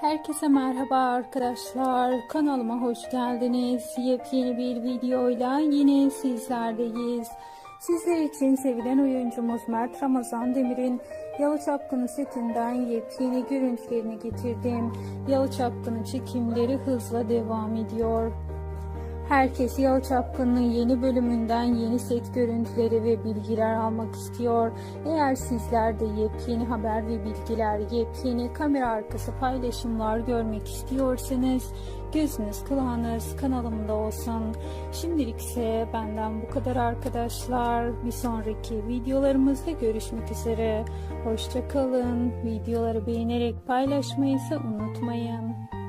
Herkese merhaba arkadaşlar. Kanalıma hoş geldiniz. Yepyeni bir videoyla yine sizlerdeyiz. Sizler için sevilen oyuncumuz Mert Ramazan Demir'in Yalı Çapkını setinden yepyeni görüntülerini getirdim. Yalı Çapkını çekimleri hızla devam ediyor. Herkes Yalı Çapkın'ın yeni bölümünden yeni set görüntüleri ve bilgiler almak istiyor. Eğer sizler de yepyeni haber ve bilgiler, yepyeni kamera arkası paylaşımlar görmek istiyorsanız gözünüz kulağınız kanalımda olsun. Şimdilik ise benden bu kadar arkadaşlar. Bir sonraki videolarımızda görüşmek üzere. Hoşça kalın. Videoları beğenerek paylaşmayı ise unutmayın.